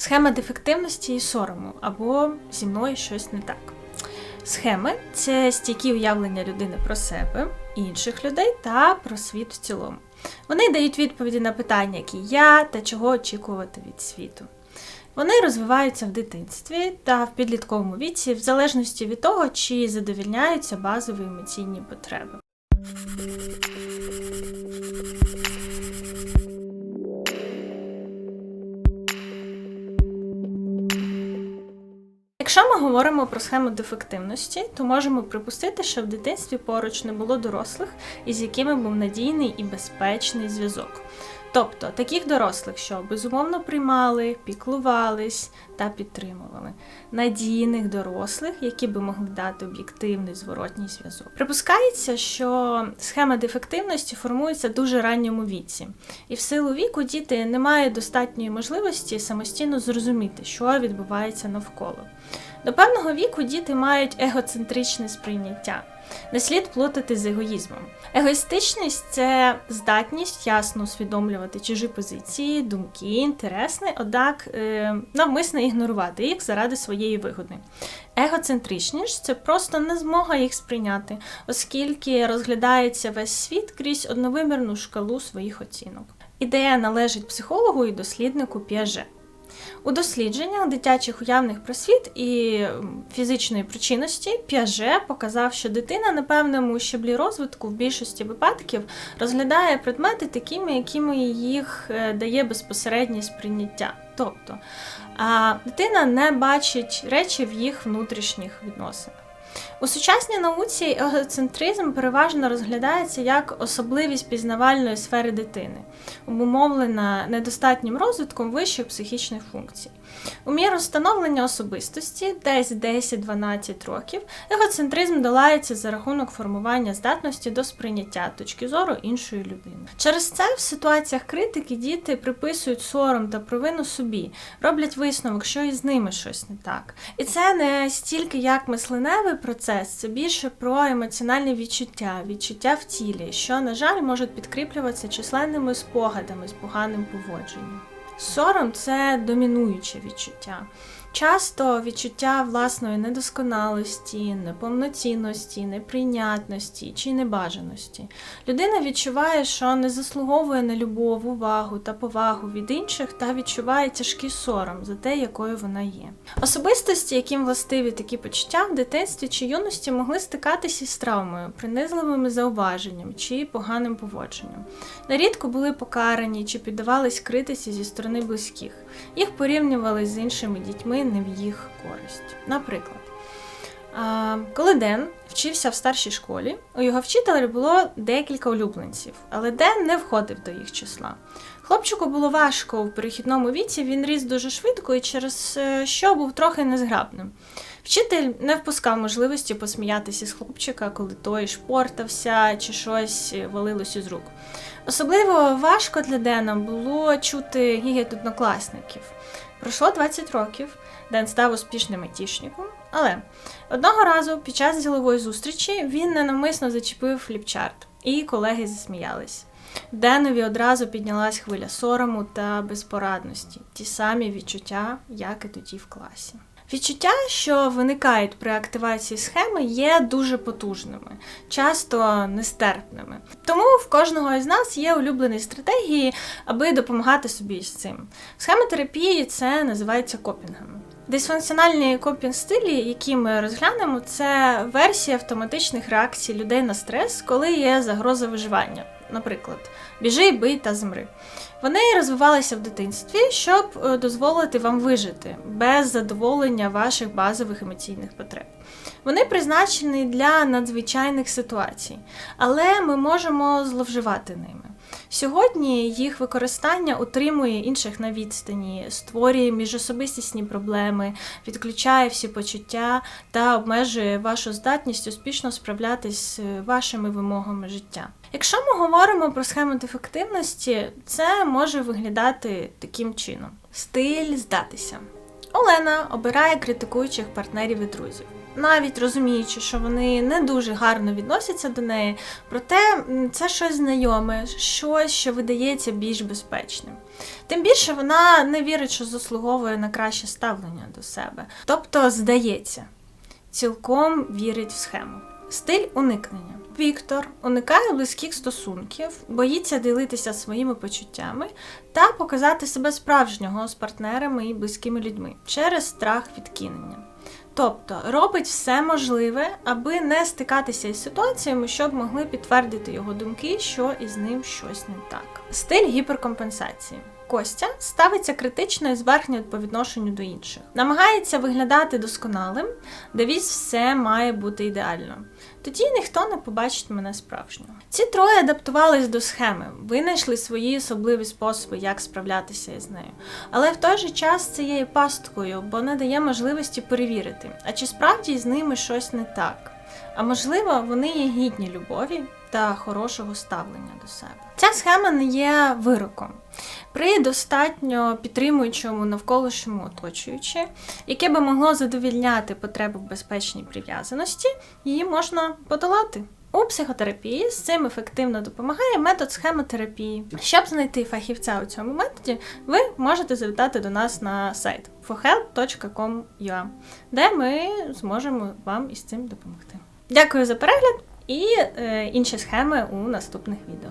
Схема дефективності і сорому або зі мною щось не так. Схеми це стійкі уявлення людини про себе, інших людей та про світ в цілому. Вони дають відповіді на питання, які я та чого очікувати від світу. Вони розвиваються в дитинстві та в підлітковому віці, в залежності від того, чи задовільняються базові емоційні потреби. Говоримо про схему дефективності, то можемо припустити, що в дитинстві поруч не було дорослих, із якими був надійний і безпечний зв'язок. Тобто таких дорослих, що безумовно приймали, піклувались та підтримували, надійних дорослих, які би могли дати об'єктивний зворотній зв'язок. Припускається, що схема дефективності формується в дуже ранньому віці, і в силу віку діти не мають достатньої можливості самостійно зрозуміти, що відбувається навколо. До певного віку діти мають егоцентричне сприйняття. Не слід плутати з егоїзмом. Егоїстичність це здатність ясно усвідомлювати чужі позиції, думки, інтереси, однак е, навмисно ігнорувати їх заради своєї вигоди. Егоцентричність це просто не змога їх сприйняти, оскільки розглядається весь світ крізь одновимірну шкалу своїх оцінок. Ідея належить психологу і досліднику Піаже. У дослідженнях дитячих уявних просвіт і фізичної причинності П'яже показав, що дитина на певному щеблі розвитку в більшості випадків розглядає предмети такими, якими їх е, дає безпосереднє сприйняття. Тобто дитина не бачить речі в їх внутрішніх відносинах. У сучасній науці егоцентризм переважно розглядається як особливість пізнавальної сфери дитини, обумовлена недостатнім розвитком вищих психічних функцій. У міру становлення особистості, десь 10-12 років, егоцентризм долається за рахунок формування здатності до сприйняття точки зору іншої людини. Через це в ситуаціях критики діти приписують сором та провину собі, роблять висновок, що із ними щось не так. І це не стільки як мисленевий процес, це більше про емоціональні відчуття, відчуття в тілі, що, на жаль, можуть підкріплюватися численними спогадами з поганим поводженням. Сором це домінуюче відчуття. Часто відчуття власної недосконалості, неповноцінності, неприйнятності чи небажаності. Людина відчуває, що не заслуговує на любов, увагу та повагу від інших та відчуває тяжкий сором за те, якою вона є. Особистості, яким властиві такі почуття в дитинстві чи юності могли стикатися із травмою, принизливими зауваженням чи поганим поводженням. Нерідко були покарані чи піддавались критиці зі сторони близьких. Їх порівнювали з іншими дітьми не в їх користь. Наприклад, коли Ден вчився в старшій школі, у його вчителя було декілька улюбленців, але Ден не входив до їх числа. Хлопчику було важко у перехідному віці, він ріс дуже швидко і через е, що був трохи незграбним. Вчитель не впускав можливості посміятися з хлопчика, коли той шпортався чи щось валилось із рук. Особливо важко для Дена було чути гігет однокласників. Пройшло 20 років, Ден став успішним айтішником, але одного разу під час ділової зустрічі він ненавмисно зачепив фліпчарт, і колеги засміялись. Денові одразу піднялась хвиля сорому та безпорадності, ті самі відчуття, як і тоді в класі. Відчуття, що виникають при активації схеми, є дуже потужними, часто нестерпними. Тому в кожного із нас є улюблені стратегії, аби допомагати собі з цим. Схема терапії це називається копінгами. Дисфункціональні копінг стилі, які ми розглянемо, це версія автоматичних реакцій людей на стрес, коли є загроза виживання. Наприклад, біжи, бий та змри. Вони розвивалися в дитинстві, щоб е, дозволити вам вижити без задоволення ваших базових емоційних потреб. Вони призначені для надзвичайних ситуацій, але ми можемо зловживати ними. Сьогодні їх використання утримує інших на відстані, створює міжособистісні проблеми, відключає всі почуття та обмежує вашу здатність успішно справлятись з вашими вимогами життя. Якщо ми говоримо про схему дефективності, це може виглядати таким чином: стиль здатися. Олена обирає критикуючих партнерів і друзів. Навіть розуміючи, що вони не дуже гарно відносяться до неї, проте це щось знайоме, щось, що видається більш безпечним. Тим більше вона не вірить, що заслуговує на краще ставлення до себе. Тобто, здається, цілком вірить в схему. Стиль уникнення. Віктор уникає близьких стосунків, боїться ділитися своїми почуттями та показати себе справжнього з партнерами і близькими людьми через страх відкинення. Тобто робить все можливе, аби не стикатися із ситуаціями, щоб могли підтвердити його думки, що із ним щось не так. Стиль гіперкомпенсації. Костя ставиться критично і зверхньо по відношенню до інших, намагається виглядати досконалим, де віз все має бути ідеально. Тоді ніхто не побачить мене справжнього. Ці троє адаптувались до схеми, винайшли свої особливі способи, як справлятися із нею. Але в той же час це є і пасткою, бо не дає можливості перевірити, а чи справді з ними щось не так. А можливо, вони є гідні любові та хорошого ставлення до себе. Ця схема не є вироком. При достатньо підтримуючому навколишньому оточуючи, яке би могло задовільняти потребу в безпечній прив'язаності, її можна подолати. У психотерапії з цим ефективно допомагає метод схемотерапії. Щоб знайти фахівця у цьому методі, ви можете завітати до нас на сайт forhelp.com.ua, де ми зможемо вам із цим допомогти. Дякую за перегляд і е, інші схеми у наступних відео.